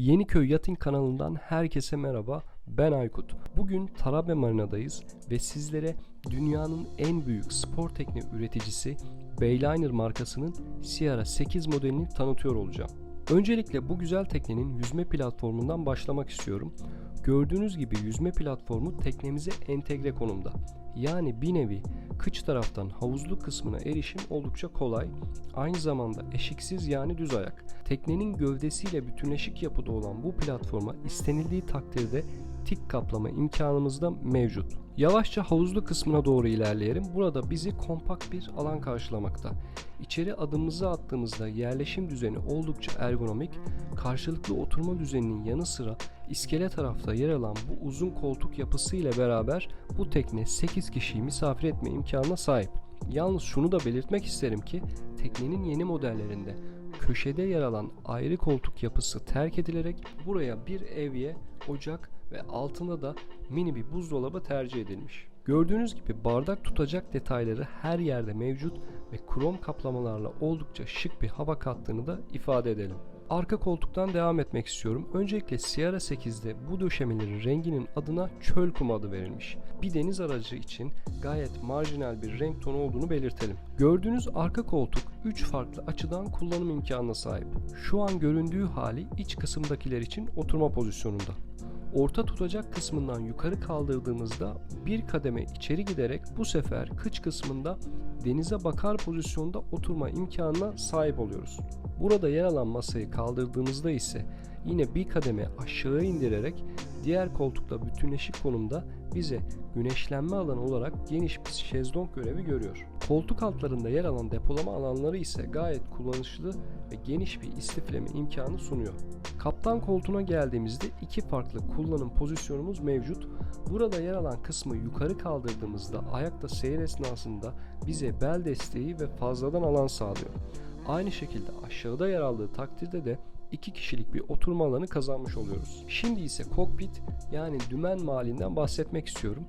Yeniköy Yatin kanalından herkese merhaba. Ben Aykut. Bugün Tarabe Marina'dayız ve sizlere dünyanın en büyük spor tekne üreticisi Bayliner markasının Sierra 8 modelini tanıtıyor olacağım. Öncelikle bu güzel teknenin yüzme platformundan başlamak istiyorum. Gördüğünüz gibi yüzme platformu teknemize entegre konumda. Yani bir nevi kıç taraftan havuzlu kısmına erişim oldukça kolay. Aynı zamanda eşiksiz yani düz ayak. Teknenin gövdesiyle bütünleşik yapıda olan bu platforma istenildiği takdirde tik kaplama imkanımız da mevcut. Yavaşça havuzlu kısmına doğru ilerleyelim. Burada bizi kompakt bir alan karşılamakta. İçeri adımımızı attığımızda yerleşim düzeni oldukça ergonomik, karşılıklı oturma düzeninin yanı sıra iskele tarafta yer alan bu uzun koltuk yapısı ile beraber bu tekne 8 kişiyi misafir etme imkanına sahip. Yalnız şunu da belirtmek isterim ki teknenin yeni modellerinde köşede yer alan ayrı koltuk yapısı terk edilerek buraya bir evye, ocak ve altında da mini bir buzdolabı tercih edilmiş. Gördüğünüz gibi bardak tutacak detayları her yerde mevcut ve krom kaplamalarla oldukça şık bir hava kattığını da ifade edelim. Arka koltuktan devam etmek istiyorum. Öncelikle Sierra 8'de bu döşemelerin renginin adına çöl kumu adı verilmiş. Bir deniz aracı için gayet marjinal bir renk tonu olduğunu belirtelim. Gördüğünüz arka koltuk 3 farklı açıdan kullanım imkanına sahip. Şu an göründüğü hali iç kısımdakiler için oturma pozisyonunda. Orta tutacak kısmından yukarı kaldırdığımızda bir kademe içeri giderek bu sefer kıç kısmında denize bakar pozisyonda oturma imkanına sahip oluyoruz. Burada yer alan masayı kaldırdığımızda ise yine bir kademe aşağı indirerek diğer koltukla bütünleşik konumda bize güneşlenme alanı olarak geniş bir şezlong görevi görüyor. Koltuk altlarında yer alan depolama alanları ise gayet kullanışlı ve geniş bir istifleme imkanı sunuyor. Kaptan koltuğuna geldiğimizde iki farklı kullanım pozisyonumuz mevcut. Burada yer alan kısmı yukarı kaldırdığımızda ayakta seyir esnasında bize bel desteği ve fazladan alan sağlıyor. Aynı şekilde aşağıda yer aldığı takdirde de iki kişilik bir oturma alanı kazanmış oluyoruz. Şimdi ise kokpit yani dümen malinden bahsetmek istiyorum.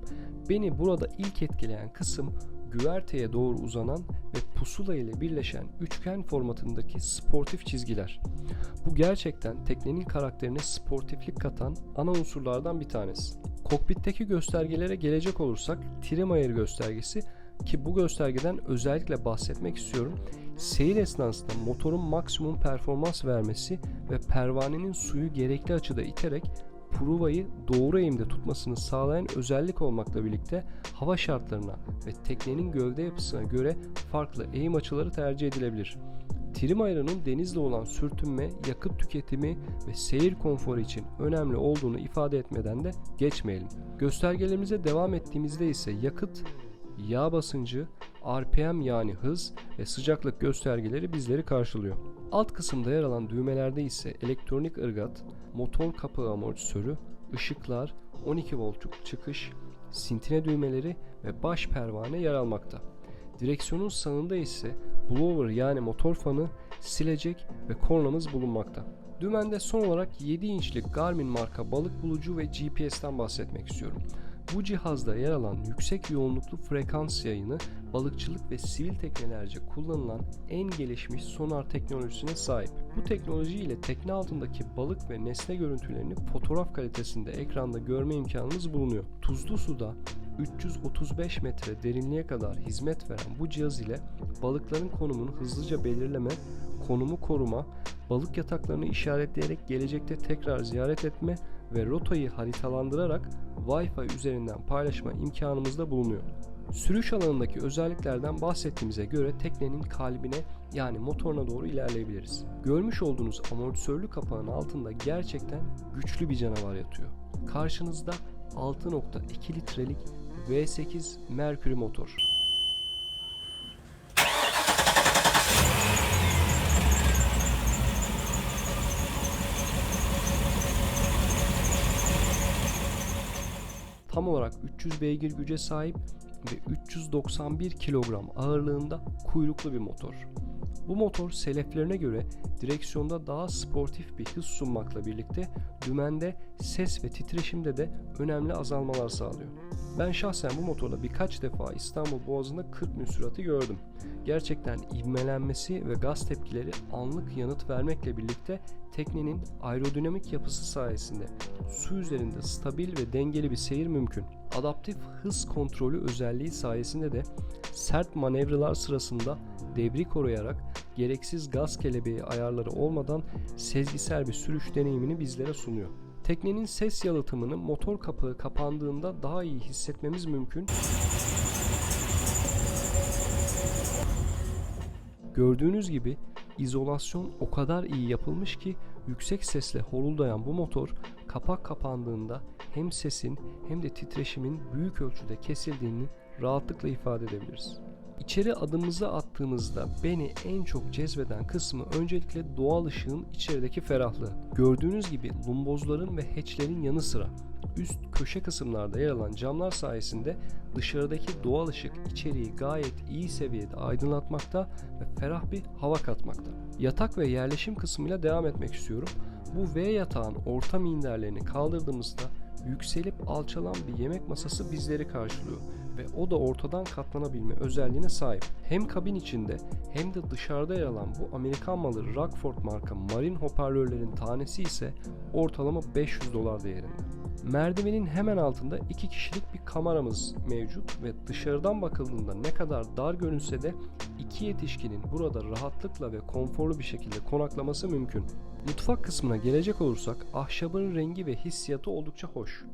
Beni burada ilk etkileyen kısım güverteye doğru uzanan ve pusula ile birleşen üçgen formatındaki sportif çizgiler. Bu gerçekten teknenin karakterine sportiflik katan ana unsurlardan bir tanesi. Kokpitteki göstergelere gelecek olursak trim ayarı göstergesi ki bu göstergeden özellikle bahsetmek istiyorum. Seyir esnasında motorun maksimum performans vermesi ve pervanenin suyu gerekli açıda iterek pruvayı doğru eğimde tutmasını sağlayan özellik olmakla birlikte hava şartlarına ve teknenin gövde yapısına göre farklı eğim açıları tercih edilebilir. Trim ayarının denizle olan sürtünme, yakıt tüketimi ve seyir konforu için önemli olduğunu ifade etmeden de geçmeyelim. Göstergelerimize devam ettiğimizde ise yakıt, yağ basıncı, RPM yani hız ve sıcaklık göstergeleri bizleri karşılıyor. Alt kısımda yer alan düğmelerde ise elektronik ırgat, motor kapağı amortisörü, ışıklar, 12 voltluk çıkış, sintine düğmeleri ve baş pervane yer almakta. Direksiyonun sağında ise blower yani motor fanı, silecek ve kornamız bulunmakta. Dümende son olarak 7 inçlik Garmin marka balık bulucu ve GPS'ten bahsetmek istiyorum. Bu cihazda yer alan yüksek yoğunluklu frekans yayını balıkçılık ve sivil teknelerce kullanılan en gelişmiş sonar teknolojisine sahip. Bu teknoloji ile tekne altındaki balık ve nesne görüntülerini fotoğraf kalitesinde ekranda görme imkanımız bulunuyor. Tuzlu suda 335 metre derinliğe kadar hizmet veren bu cihaz ile balıkların konumunu hızlıca belirleme, konumu koruma, balık yataklarını işaretleyerek gelecekte tekrar ziyaret etme ve rotayı haritalandırarak Wi-Fi üzerinden paylaşma imkanımız da bulunuyor. Sürüş alanındaki özelliklerden bahsettiğimize göre teknenin kalbine yani motoruna doğru ilerleyebiliriz. Görmüş olduğunuz amortisörlü kapağın altında gerçekten güçlü bir canavar yatıyor. Karşınızda 6.2 litrelik V8 Mercury motor. Tam olarak 300 beygir güce sahip ve 391 kilogram ağırlığında kuyruklu bir motor. Bu motor seleflerine göre direksiyonda daha sportif bir hız sunmakla birlikte dümende ses ve titreşimde de önemli azalmalar sağlıyor. Ben şahsen bu motorla birkaç defa İstanbul Boğazı'nda 40 mil sürati gördüm. Gerçekten ivmelenmesi ve gaz tepkileri anlık yanıt vermekle birlikte teknenin aerodinamik yapısı sayesinde su üzerinde stabil ve dengeli bir seyir mümkün. Adaptif hız kontrolü özelliği sayesinde de sert manevralar sırasında devri koruyarak gereksiz gaz kelebeği ayarları olmadan sezgisel bir sürüş deneyimini bizlere sunuyor. Teknenin ses yalıtımını motor kapağı kapandığında daha iyi hissetmemiz mümkün. Gördüğünüz gibi izolasyon o kadar iyi yapılmış ki yüksek sesle horuldayan bu motor kapak kapandığında hem sesin hem de titreşimin büyük ölçüde kesildiğini rahatlıkla ifade edebiliriz. İçeri adımımızı attığımızda beni en çok cezbeden kısmı öncelikle doğal ışığın içerideki ferahlığı. Gördüğünüz gibi lumbozların ve hatchlerin yanı sıra üst köşe kısımlarda yer alan camlar sayesinde dışarıdaki doğal ışık içeriği gayet iyi seviyede aydınlatmakta ve ferah bir hava katmakta. Yatak ve yerleşim kısmıyla devam etmek istiyorum. Bu V yatağın orta minderlerini kaldırdığımızda yükselip alçalan bir yemek masası bizleri karşılıyor ve o da ortadan katlanabilme özelliğine sahip. Hem kabin içinde hem de dışarıda yer alan bu Amerikan malı Rockford marka marine hoparlörlerin tanesi ise ortalama 500 dolar değerinde. Merdivenin hemen altında iki kişilik bir kameramız mevcut ve dışarıdan bakıldığında ne kadar dar görünse de iki yetişkinin burada rahatlıkla ve konforlu bir şekilde konaklaması mümkün. Mutfak kısmına gelecek olursak ahşabın rengi ve hissiyatı oldukça hoş.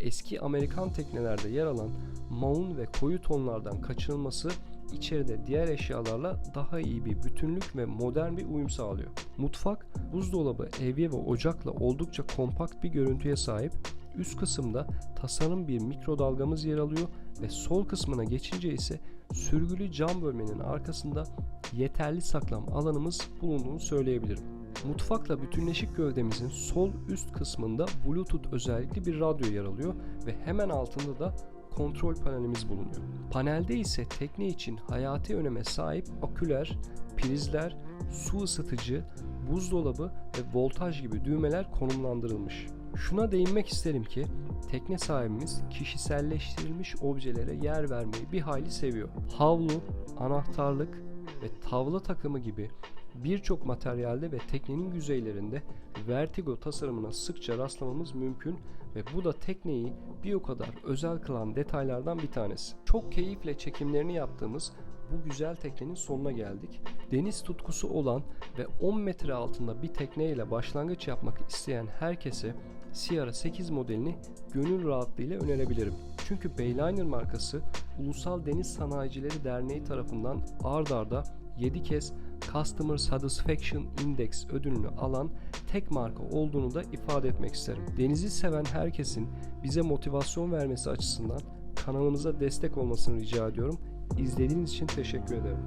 Eski Amerikan teknelerde yer alan maun ve koyu tonlardan kaçınılması içeride diğer eşyalarla daha iyi bir bütünlük ve modern bir uyum sağlıyor. Mutfak, buzdolabı, evye ve ocakla oldukça kompakt bir görüntüye sahip. Üst kısımda tasarım bir mikrodalgamız yer alıyor ve sol kısmına geçince ise sürgülü cam bölmenin arkasında yeterli saklam alanımız bulunduğunu söyleyebilirim. Mutfakla bütünleşik gövdemizin sol üst kısmında Bluetooth özellikli bir radyo yer alıyor ve hemen altında da kontrol panelimiz bulunuyor. Panelde ise tekne için hayati öneme sahip aküler, prizler, su ısıtıcı, buzdolabı ve voltaj gibi düğmeler konumlandırılmış. Şuna değinmek isterim ki tekne sahibimiz kişiselleştirilmiş objelere yer vermeyi bir hayli seviyor. Havlu, anahtarlık ve tavla takımı gibi birçok materyalde ve teknenin yüzeylerinde vertigo tasarımına sıkça rastlamamız mümkün ve bu da tekneyi bir o kadar özel kılan detaylardan bir tanesi. Çok keyifle çekimlerini yaptığımız bu güzel teknenin sonuna geldik. Deniz tutkusu olan ve 10 metre altında bir tekneyle başlangıç yapmak isteyen herkese Sierra 8 modelini gönül rahatlığıyla önerebilirim. Çünkü Bayliner markası Ulusal Deniz Sanayicileri Derneği tarafından ard arda 7 kez Customer Satisfaction Index ödülünü alan tek marka olduğunu da ifade etmek isterim. Denizi seven herkesin bize motivasyon vermesi açısından kanalımıza destek olmasını rica ediyorum. İzlediğiniz için teşekkür ederim.